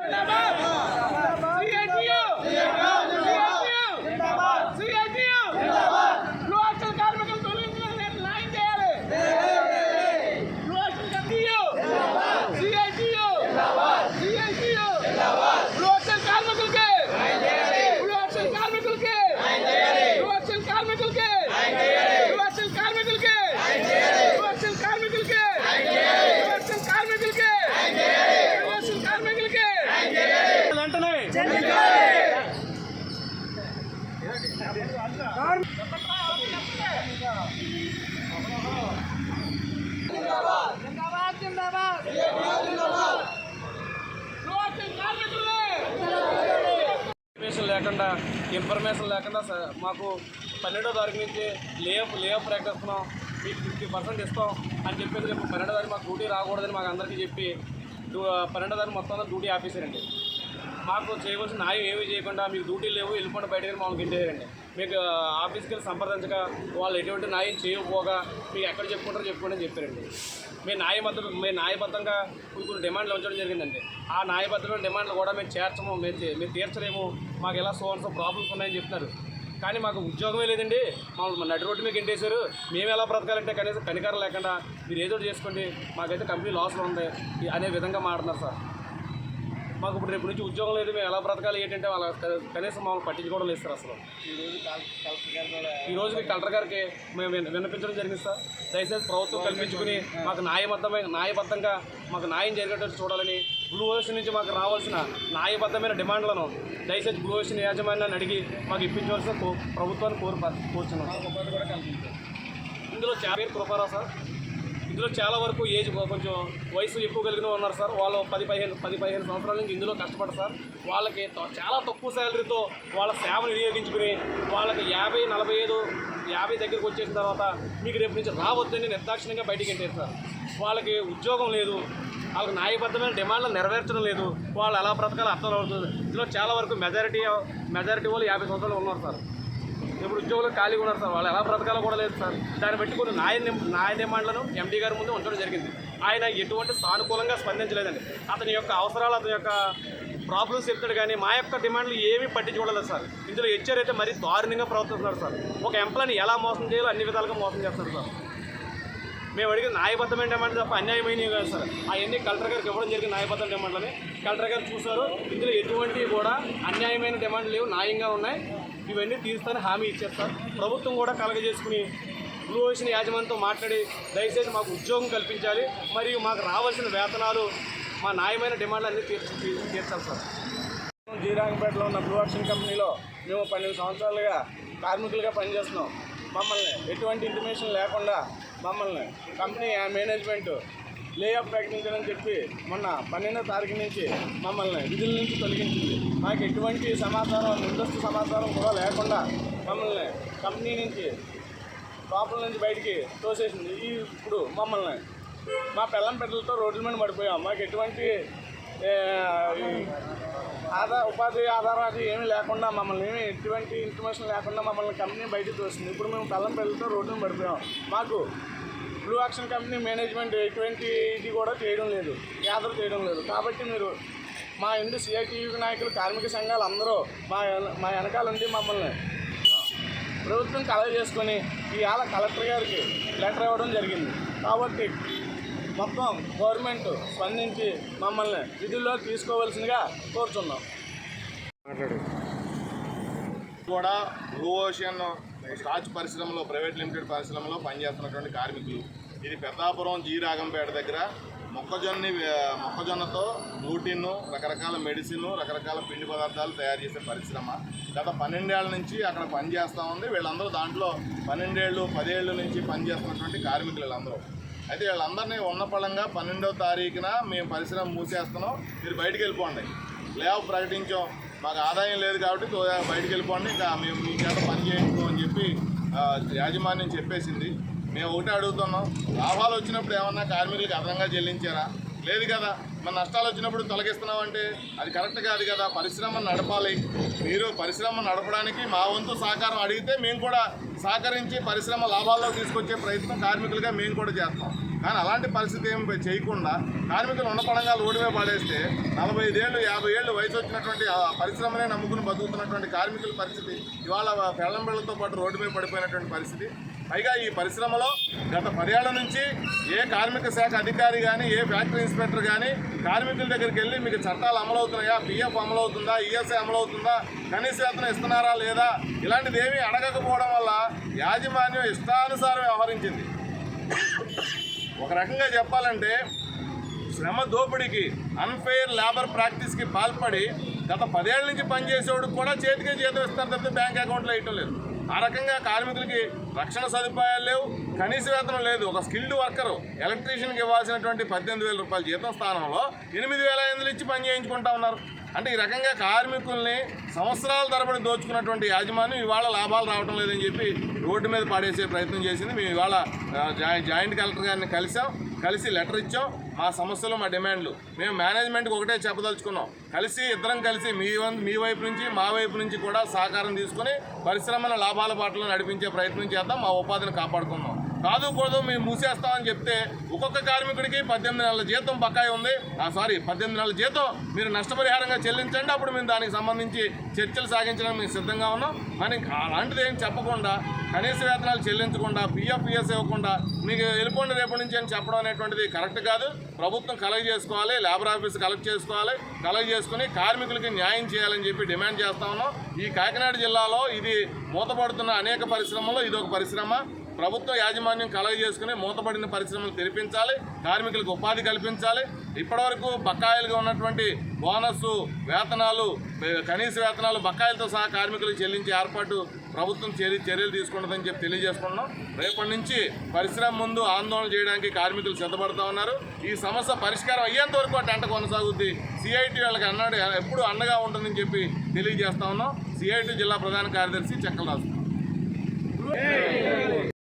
Yeah. లేకుండా information లేకుండా మాకు పన్నెండో తారీఖు నుంచి లేఅప్ లేఅప్ ప్రకటిస్తున్నాం మీకు ఫిఫ్టీ పర్సెంట్ ఇస్తాం అని చెప్పేసి రేపు పన్నెండో తారీఖు మాకు డ్యూటీ రాకూడదని మాకు అందరికీ చెప్పి పన్నెండో తారీఖు మొత్తం అంతా డ్యూటీ ఆఫీసరండి మాకు చేయవలసిన న్యాయం ఏమీ చేయకుండా మీకు డ్యూటీ లేవు వెళ్ళిపోండి బయటకు మమ్మల్ని గింటేయారండి మీకు ఆఫీస్కి వెళ్ళి సంప్రదించగా వాళ్ళు ఎటువంటి న్యాయం చేయకపోగా మీకు ఎక్కడ చెప్పుకుంటారో చెప్పుకోండి అని చెప్పారండి. మేము న్యాయబద్ధ మేము న్యాయబద్ధంగా కొన్ని కొన్ని డిమాండ్లు ఉంచడం జరిగిందండి. ఆ న్యాయబద్ధమైన డిమాండ్లు కూడా మేము చేర్చము మేము మేము తీర్చలేము. మాకు ఎలా సో సో ప్రాబ్లమ్స్ ఉన్నాయని చెప్తున్నారు. కానీ మాకు ఉద్యోగమే లేదండి. మమ్మల్ని నడి రోడ్డు మీకు ఎండేశారు మేము ఎలా బ్రతకాలంటే కనీసం కనికారం లేకుండా మీరు ఏదో చేసుకోండి. మాకైతే కంపెనీ లాస్లో ఉంది. అనే విధంగా మాట్లాడుతున్నారు సార్. మాకు ఇప్పుడు రేపు నుంచి ఉద్యోగం లేదు మేము ఎలా బ్రతకాలి ఏంటంటే వాళ్ళ కనీసం మమ్మల్ని పట్టించుకోవడం లేదు సార్ అసలు. ఈ రోజు కలెక్టర్ గారికి మేము విన్న- విన్నపించడం జరిగింది సార్. దయచేసి ప్రభుత్వం కల్పించుకుని మాకు న్యాయబద్ధమైన న్యాయబద్ధంగా మాకు న్యాయం జరిగేటట్టు చూడాలని బ్లూ ఓషన్ నుంచి మాకు రావాల్సిన న్యాయబద్ధమైన డిమాండ్లను దయచేసి బ్లూ ఓషన్ యాజమాన్యాన్ని అడిగి మాకు ఇప్పించవలసిన ప్రభుత్వాన్ని కోరు కోరుచున్నాం ఇందులో చాలా పేరు కృపారావు సార్. ఇందులో చాలా వరకు ఏజ్ కొంచెం వయసు ఎక్కువ కలిగిన ఉన్నారు సార్. వాళ్ళు పది పదిహేను పది పదిహేను సంవత్సరాల నుంచి ఇందులో కష్టపడతారు సార్. వాళ్ళకి చాలా తక్కువ శాలరీతో వాళ్ళ సేవను వినియోగించుకుని వాళ్ళకి యాభై నలభై ఐదు యాభై దగ్గరికి వచ్చేసిన తర్వాత మీకు రేపు నుంచి రావద్దని నిర్దాక్షిణ్యంగా బయటికి వెళ్ళారు సార్. వాళ్ళకి ఉద్యోగం లేదు వాళ్ళకి న్యాయబద్ధమైన డిమాండ్లు నెరవేర్చడం లేదు. వాళ్ళు ఎలా బ్రతకాలో అర్థం అవుతుంది ఇందులో చాలా వరకు మెజారిటీ మెజారిటీ వాళ్ళు యాభై సంవత్సరాలు ఉన్నారు సార్. ఇప్పుడు ఉద్యోగులు ఖాళీగా ఉన్నారు సార్. వాళ్ళు ఎలా బ్రతకాలో కూడా లేదు సార్. దాన్ని బట్టి కొన్ని నాయ న్యాయ డిమాండ్లను ఎండీ గారి ముందు ఉంచడం జరిగింది. ఆయన ఎటువంటి సానుకూలంగా స్పందించలేదండి. అతని యొక్క అవసరాలు అతని యొక్క ప్రాబ్లమ్స్ చెప్తాడు కానీ మా యొక్క డిమాండ్లు ఏమీ పట్టించుకోలేదు సార్. ఇందులో హెచ్ఆర్ అయితే మరీ దారుణంగా ప్రవర్తిస్తున్నారు సార్. ఒక ఎంప్లాయీని ఎలా మోసం చేయాలో అన్ని విధాలుగా మోసం చేస్తారు సార్. మేము అడిగిన న్యాయబద్ధమైన డిమాండ్ తప్ప అన్యాయమైనవి కాదు సార్. అవన్నీ కలెక్టర్ గారికి ఇవ్వడం జరిగింది న్యాయబద్ధ డిమాండ్లని. కలెక్టర్ గారు చూశారు. ఇందులో ఎటువంటివి కూడా అన్యాయమైన డిమాండ్లు లేవు న్యాయంగా ఉన్నాయి. ఇవన్నీ తీరుస్తానని హామీ ఇచ్చేస్తారు ప్రభుత్వం కూడా కలగజేసుకుని బ్లూ ఓషన్ యాజమాన్యంతో మాట్లాడి దయచేసి మాకు ఉద్యోగం కల్పించాలి. మరియు మాకు రావాల్సిన వేతనాలు మా న్యాయమైన డిమాండ్లు అన్నీ తీర్చి తీ- తీర్చాలి సార్. జీరాంగపేటలో ఉన్న బ్లూ ఓషన్ కంపెనీలో మేము పన్నెండు సంవత్సరాలుగా కార్మికులుగా పనిచేస్తున్నాం. మమ్మల్ని ఎటువంటి ఇంటిమేషన్ లేకుండా మమ్మల్ని కంపెనీ మేనేజ్మెంట్ లే ఆఫ్ ప్రకటించాలని చెప్పి మొన్న పన్నెండో తారీఖు నుంచి మమ్మల్ని విధుల నుంచి తొలగించింది. మాకు ఎటువంటి సమాచారం ముందస్తు సమాచారం కూడా లేకుండా మమ్మల్ని కంపెనీ నుంచి లోపల నుంచి బయటికి తోసేసింది. ఈ ఇప్పుడు మమ్మల్ని మా పిల్లం పిల్లలతో రోడ్ల మీద పడిపోయాం. మాకు ఎటువంటి ఆధార ఉపాధి ఆధారాలు ఏమీ లేకుండా మమ్మల్ని ఏమీ ఎటువంటి ఇన్ఫర్మేషన్ లేకుండా మమ్మల్ని కంపెనీ బయటకు తోస్తుంది ఇప్పుడు మేము పిల్లం పిల్లలతో రోడ్డు పడిపోయాం. మాకు బ్లూ యాక్షన్ కంపెనీ మేనేజ్మెంట్ ఎటువంటి ఇది కూడా చేయడం లేదు. గ్యాదర్ చేయడం లేదు. కాబట్టి మీరు మా ఇండు సిఐటియు నాయకులు కార్మిక సంఘాలు అందరూ మా మా వెనకాల ఉండి మమ్మల్ని ప్రభుత్వం కలెక్ట్ చేసుకొని ఇవాళ కలెక్టర్ గారికి లెటర్ ఇవ్వడం జరిగింది. కాబట్టి మొత్తం గవర్నమెంట్ స్పందించి మమ్మల్ని విధుల్లో తీసుకోవాల్సిందిగా కోరుతున్నాం కూడా బ్లూ ఓషన్ స్టాచ్ పరిశ్రమలో ప్రైవేట్ లిమిటెడ్ పరిశ్రమలో పనిచేస్తున్నటువంటి కార్మికులు. ఇది పెద్దాపురం జీ రాగంపేట దగ్గర మొక్కజొన్న మొక్కజొన్నతో గ్లూటిన్ రకరకాల మెడిసిన్ రకరకాల పిండి పదార్థాలు తయారు చేసే పరిశ్రమ. గత పన్నెండేళ్ళ నుంచి అక్కడ పనిచేస్తూ ఉంది. వీళ్ళందరూ దాంట్లో పన్నెండేళ్ళు పదేళ్ళు నుంచి పనిచేస్తున్నటువంటి కార్మికులు వీళ్ళందరూ. అయితే వీళ్ళందరినీ ఉన్న పళంగా పన్నెండవ తారీఖున మేము పరిశ్రమ మూసేస్తున్నాం. మీరు బయటికి వెళ్ళిపోండి. లేవు ప్రకటించాం. మాకు ఆదాయం లేదు కాబట్టి బయటికి వెళ్ళిపోండి. ఇంకా మేము మీ చేత పని చేయించుకో అని చెప్పి యాజమాన్యం చెప్పేసింది. మేము ఒకటే అడుగుతున్నాం. లాభాలు వచ్చినప్పుడు ఏమన్నా కార్మికులకు అదనంగా చెల్లించారా? లేదు కదా. మన నష్టాలు వచ్చినప్పుడు తొలగిస్తున్నామంటే అది కరెక్ట్ కాదు కదా. పరిశ్రమ నడపాలి. మీరు పరిశ్రమ నడపడానికి మా వంతు సహకారం అడిగితే మేము కూడా సహకరించి పరిశ్రమ లాభాల్లో తీసుకొచ్చే ప్రయత్నం కార్మికులుగా మేము కూడా చేస్తాం. కానీ అలాంటి పరిస్థితి ఏం చేయకుండా కార్మికులు ఉండపడంగా రోడ్డు పడేస్తే నలభై ఐదేళ్ళు యాభై ఏళ్ళు వయసు వచ్చినటువంటి ఆ పరిశ్రమనే నమ్ముకుని బతుకుతున్నటువంటి కార్మికుల పరిస్థితి ఇవాళ పెళ్ళం బిళ్ళతో పాటు రోడ్డు మీద పడిపోయినటువంటి పరిస్థితి పైగా ఈ పరిశ్రమలో గత పదేళ్ళ నుంచి ఏ కార్మిక శాఖ అధికారి కానీ ఏ ఫ్యాక్టరీ ఇన్స్పెక్టర్ కానీ కార్మికుల దగ్గరికి వెళ్ళి మీకు చట్టాలు అమలవుతున్నాయా? పిఎఫ్ అమలవుతుందా? ఈఎస్ఐ అమలవుతుందా? కనీస వేతనం ఇస్తున్నారా లేదా? ఇలాంటిది ఏమీ అడగకపోవడం వల్ల యాజమాన్యం ఇష్టానుసారం వ్యవహరించింది. ఒక రకంగా చెప్పాలంటే శ్రమ దోపిడీకి అన్ఫెయిర్ లేబర్ ప్రాక్టీస్కి పాల్పడి గత పదేళ్ళ నుంచి పనిచేసేవాడు కూడా చేతికే జీతం ఇస్తారు తప్పితే బ్యాంక్ అకౌంట్లో వేయటం లేదు. ఆ రకంగా కార్మికులకి రక్షణ సదుపాయాలు లేవు కనీస వేతనం లేదు. ఒక స్కిల్డ్ వర్కరు ఎలక్ట్రీషియన్కి ఇవ్వాల్సినటువంటి పద్దెనిమిది వేల రూపాయల జీతం స్థానంలో ఎనిమిది వేల ఐదు ఇచ్చి పని చేయించుకుంటా ఉన్నారు. అంటే ఈ రకంగా కార్మికుల్ని సంవత్సరాల తరబడి దోచుకున్నటువంటి యాజమాన్యం ఇవాళ లాభాలు రావడం లేదని చెప్పి రోడ్డు మీద పాడేసే ప్రయత్నం చేసింది. మేము ఇవాళ జాయి- జాయింట్ కలెక్టర్ గారిని కలిసాం. కలిసి లెటర్ ఇచ్చాం. మా సమస్యలు మా డిమాండ్లు. మేము మేనేజ్మెంట్కి ఒకటే చెప్పదలుచుకున్నాం. కలిసి ఇద్దరం కలిసి మీ వం- మీ వైపు నుంచి మా వైపు నుంచి కూడా సహకారం తీసుకుని పరిశ్రమల లాభాల బాటలో నడిపించే ప్రయత్నం చేద్దాం. మా ఉపాధిని కాపాడుకుందాం. కాదు కూడదు మేము మూసేస్తామని చెప్తే ఒక్కొక్క కార్మికుడికి పద్దెనిమిది నెలల జీతం బకాయి ఉంది. ఆ సారీ పద్దెనిమిది నెలల జీతం మీరు నష్టపరిహారంగా చెల్లించండి. అప్పుడు మేము దానికి సంబంధించి చర్చలు సాగించడానికి మేము సిద్ధంగా ఉన్నాం. కానీ అలాంటిది ఏం చెప్పకుండా కనీస వేతనాలు చెల్లించకుండా పిఎఫ్ పిఎస్ ఇవ్వకుండా మీకు వెళ్ళిపోండి రేపటి నుంచి అని చెప్పడం అనేటువంటిది కరెక్ట్ కాదు. ప్రభుత్వం కలెక్ట్ చేసుకోవాలి లేబర్ ఆఫీస్ కలెక్ట్ చేసుకోవాలి కలెక్ట్ చేసుకుని కార్మికులకి న్యాయం చేయాలని చెప్పి డిమాండ్ చేస్తా ఉన్నాం. ఈ కాకినాడ జిల్లాలో ఇది మూతపడుతున్న అనేక పరిశ్రమల్లో ఇది ఒక పరిశ్రమ. ప్రభుత్వ యాజమాన్యం కలగజేసుకుని మూతపడిన పరిశ్రమలు తెరిపించాలి కార్మికులకు ఉపాధి కల్పించాలి. ఇప్పటివరకు బకాయిలుగా ఉన్నటువంటి బోనస్ వేతనాలు కనీస వేతనాలు బకాయిలతో సహా కార్మికులకు చెల్లించే ఏర్పాటు ప్రభుత్వం చర్య చర్యలు తీసుకుంటుందని చెప్పి తెలియజేసుకుంటున్నాం. రేపటి నుంచి పరిశ్రమ ముందు ఆందోళన చేయడానికి కార్మికులు సిద్ధపడతా ఉన్నారు. ఈ సమస్య పరిష్కారం అయ్యేంత వరకు ఆ కొనసాగుద్ది. సిఐటి వాళ్ళకి అన్నాడు ఎప్పుడు అండగా ఉంటుందని చెప్పి తెలియజేస్తా ఉన్నాం. సిఐటి జిల్లా ప్రధాన కార్యదర్శి చెక్కలరాజు